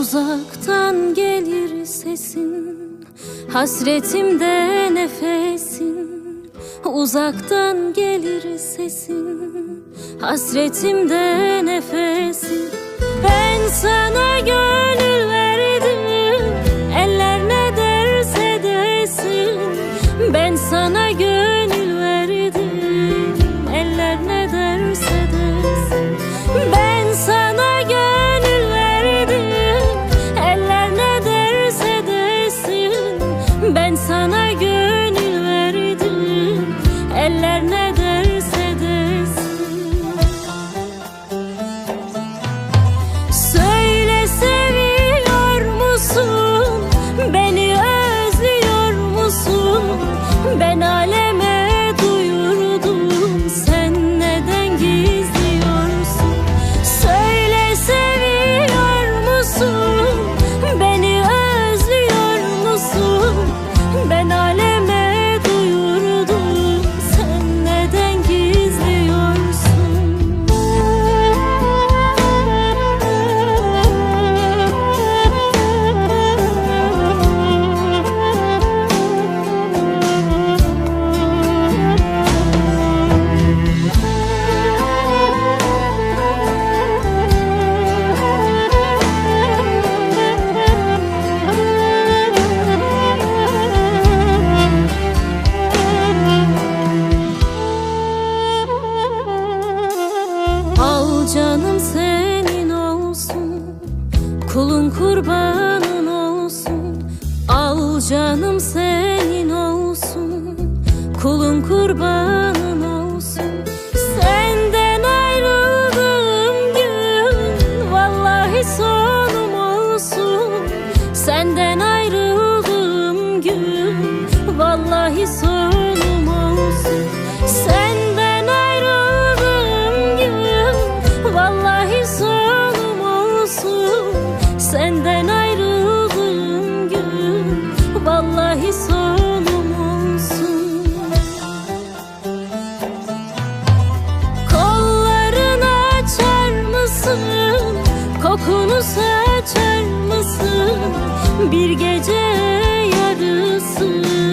Uzaktan gelir sesin Hasretimde nefesin. Uzaktan gelir sesin Hasretimde nefesin. Ben sana gönül Eller ne derse desin Söyle seviyor musun? Beni özlüyor musun? Ben aleme duyurdum. Sen neden gizliyorsun? Söyle seviyor musun? Beni özlüyor musun? Ben Kulun kurbanın olsun. Al canım senin olsun. Kulun kurbanın olsun. Senden ayrıldığım gün Vallahi sonum olsun. Senden ayrıldığım gün Vallahi sonum Kokunu saçar mısın bir gece yarısı.